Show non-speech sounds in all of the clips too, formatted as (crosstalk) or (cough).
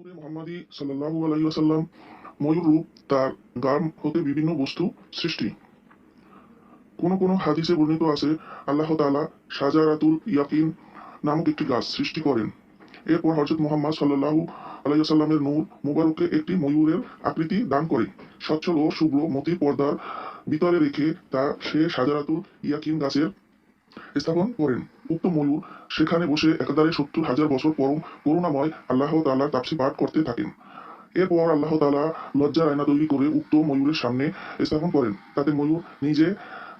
নূরে মোহাম্মদী রূপ তার হতে বিভিন্ন বস্তু সৃষ্টি। কোন কোন হাদিসে বর্ণিত আছে, আল্লাহ শাজারাতুল ইয়াকিন নামক একটি গাছ সৃষ্টি করেন। এরপর হযরত মুহাম্মদ সাল্লাল্লাহু আলাইহি ওয়াসাল্লামের নূর মুবারককে একটি ময়ূরের আকৃতি দান করে। সচ্ছল ও শুভ্র মতির পর্দার ভিতরে রেখে তা সে শাজারাতুল ইয়াকিন গাছের স্থাপন করেন। উক্ত ময়ূর সেখানে বসে একাধারে সত্তর হাজার বছর পরম করুণাময় আল্লাহ তাআলার তাফসীর পাঠ করতে থাকেন। এরপর আল্লাহ তাআলা লজ্জার আয়না তৈরি করে উক্ত ময়ূরের সামনে স্থাপন করেন। তাতে ময়ূর নিজে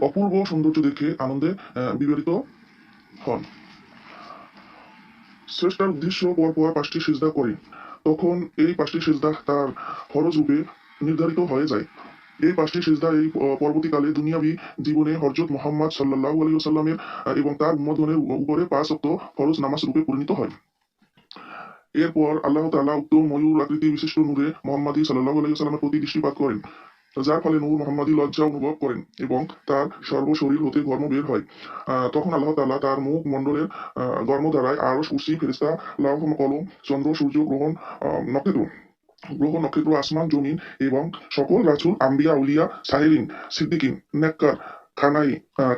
অপূর্ব সৌন্দর্য দেখে আনন্দে বিবরিত হন। স্রষ্টার উদ্দেশ্য পরপর পাঁচটি সেজদা করে। তখন এই পাঁচটি সেজদা তার ফরজ রূপে নির্ধারিত হয়ে যায়। এই পাঁচটি সেজদা এই পরবর্তীকালে দুনিয়াবি জীবনে হরজত মোহাম্মদ সাল্লাহ আলী সাল্লামের এবং তার উম্মদগণের উপরে পাঁচ অক্ত ফরজ নামাজ রূপে পরিণত হয়। এরপর আল্লাহ তাআলা উক্ত ময়ূর আকৃতি বিশিষ্ট নূরে মোহাম্মদী সাল্লাহ আলী সাল্লামের প্রতি দৃষ্টিপাত করেন, যার ফলে নূর মোহাম্মদী লজ্জা অনুভব করেন এবং তার সর্বশরীর হতে গর্ম বের হয়। তখন আল্লাহ তাআলা তার মুখ মণ্ডলের গর্ম দ্বারায় আরস কুর্সি ফেরিস্তা লাহ কলম, চন্দ্র, সূর্য গ্রহণ নক্ষত্র গ্রহ নক্ষত্র আসমান জমিন এবং সকল রাসূল আম্বিয়া উলিয়া সাহেলিন সিদ্দিকিন নেককার খানাই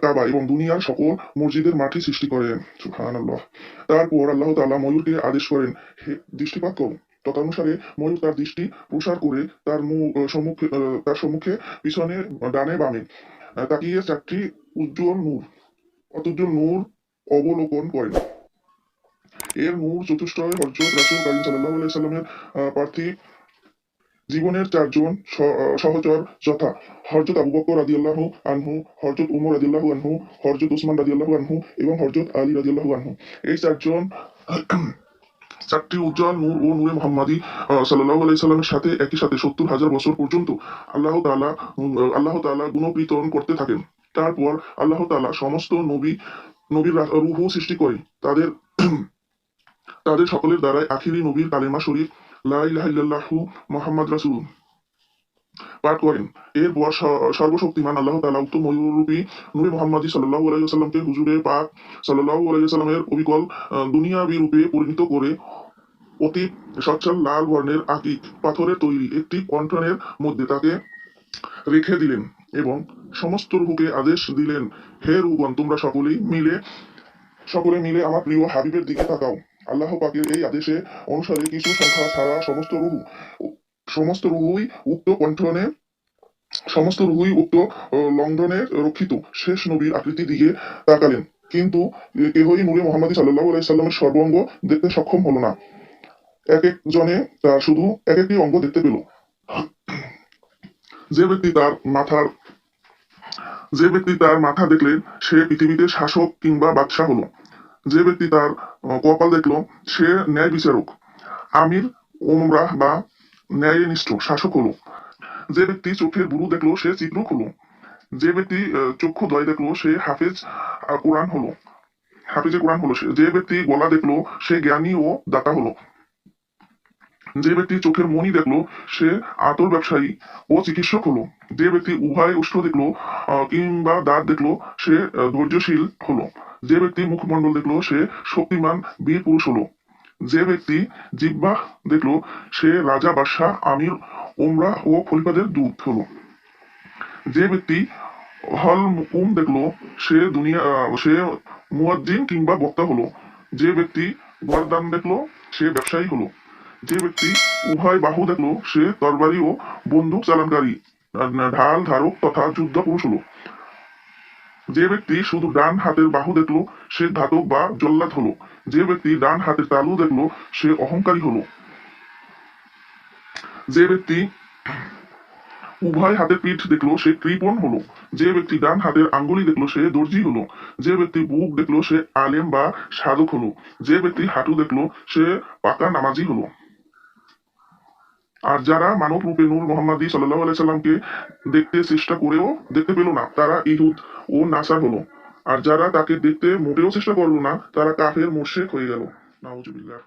কাবা এবং দুনিয়ার সকল মসজিদের মাটি সৃষ্টি করেন। সুবহানাল্লাহ। তারপর আল্লাহ তাআলা ময়ূরকে আদেশ করেন হে দৃষ্টিপাত করো। তদনুসারে ময়ূর তার দৃষ্টি প্রসার করে তার সম্মুখে তার সম্মুখে পিছনে ডানে বামে তাকিয়ে চারটি উজ্জ্বল নূর অতুজ্জ্বল নূর অবলোকন করেন। এর নূর চতুষ্টয় হরজত রাসূল কারীম সাল্লাল্লাহু আলাইহি সাল্লামের আহ, পার্থিব জীবনের চারজন সহচর যথা হরজত আবু বকর রাদিয়াল্লাহু আনহু হরজত উমর রাদিয়াল্লাহু আনহু হরজত উসমান রাদিয়াল্লাহু আনহু এবং হরজত আলী রাদিয়াল্লাহু আনহু। এই চারজন (clears throat) চারটি উজ্জ্বল নূর ও নূরে মোহাম্মদী আহ, সাল্লাল্লাহু আলাইহি সাল্লামের সাথে একই সাথে সত্তর হাজার বছর পর্যন্ত আল্লাহ উম, আল্লাহ তাআলা গুণপ্রীতন করতে থাকেন। তারপর আল্লাহ তাআলা সমস্ত নবী নবীর রূহ সৃষ্টি করে। তাদের (clears throat) তাদের সকলের দ্বারাই আখিরি নবীর কালেমা শরীফ মুহাম্মদ পাঠ করেন এরপর সর্বশক্তিমান আল্লাহ তাআলা উক্ত ময়ূররূপী নূরে মুহাম্মদী সাল্লাল্লাহু আলাইহি ওয়াসাল্লামকে হুজুরে পাক সাল্লাল্লাহু আলাইহি ওয়াসাল্লামের অবিকল দুনিয়াবি রূপে পরিণত করে অতি সচ্ছল লাল বর্ণের আকিক পাথরের তৈরি একটি কণ্ঠনের মধ্যে তাকে রেখে দিলেন এবং সমস্ত রূহকে আদেশ দিলেন, হে রূপন তোমরা সকলেই মিলে, সকলে মিলে আমার প্রিয় হাবিবের দিকে তাকাও। আল্লাহ পাকের এই আদেশে অনুসারে কিছু সংখ্যা ছাড়া সমস্ত রুহু, সমস্ত রুহুই উক্ত কণ্ঠনে, সমস্ত রুহুই উক্ত লন্ডনে রক্ষিত। শেষ নবীর আকৃতির দিকে তাকালেন। কিন্তু কেহই নূরে মোহাম্মদ সাল্লাহ আলাইসাল্লামের সর্বাঙ্গ দেখতে সক্ষম হলো না। এক এক জনে তার শুধু এক একটি অঙ্গ দেখতে পেল। যে ব্যক্তি তার মাথার, যে ব্যক্তি তার মাথা দেখলেন, সে পৃথিবীতে শাসক কিংবা বাদশাহ হলো। যে ব্যক্তি তার কপাল দেখল, সে ন্যায় বিচারক। আমির ওমরাহ বা ন্যায়নিষ্ঠ শাসক হলো। যে ব্যক্তি চোখের বুড়ু দেখল, সে চিত্রক হলো। যে ব্যক্তি চক্ষু দয় দেখল, সে হাফেজ কোরআন হলো। হাফেজে কোরআন হলো সে। যে ব্যক্তি গলা দেখল, সে জ্ঞানী ও দাতা হলো। যে ব্যক্তি চোখের মনি দেখল, সে আতর ব্যবসায়ী ও চিকিৎসক হলো। যে ব্যক্তি উভয় উষ্ঠ দেখল কিংবা দাঁত দেখল, সে ধৈর্যশীল হলো। যে ব্যক্তি মুখমণ্ডল দেখল, সে শক্তিমান বীর পুরুষ হলো। যে ব্যক্তি জিব্বাহ দেখল, সে রাজা, বাদশাহ, আমির ওমরা ও খলিফাদের দূত হলো। যে ব্যক্তি হল মুকুম দেখল, সে দুনিয়া সে মুয়াজ্জিন কিংবা বক্তা হলো। যে ব্যক্তি গরদান দেখল, সে ব্যবসায়ী হলো। যে ব্যক্তি উভয় বাহু দেখল, সে তরবারি ও বন্দুক চালানকারী ঢাল, ধারক তথা যুদ্ধ পুরুষ হলো। যে ব্যক্তি শুধু ডান হাতের বাহু দেখল, সে ঘাতক বা জল্লাদ হলো। যে ব্যক্তি ডান হাতের তালু দেখল, সে অহংকারী হলো। যে ব্যক্তি উভয় হাতের পিঠ দেখল, সে কৃপণ হলো। যে ব্যক্তি ডান হাতের আঙ্গুলি দেখল, সে দর্জি হলো। যে ব্যক্তি বুক দেখল, সে আলেম বা সাধক হলো। যে ব্যক্তি হাঁটু দেখল, সে পাকা নামাজি হলো। আর যারা মানব রূপে নূর মোহাম্মদী সাল্লাহ সাল্লামকে দেখতে চেষ্টা করেও দেখতে পেল না, তারা ইহুদ ও নাসার হলো। আর যারা তাকে দেখতে মোটেও চেষ্টা করল না, তারা কাফের মোর্শেক হয়ে গেল। নাউজুবিল্লাহ।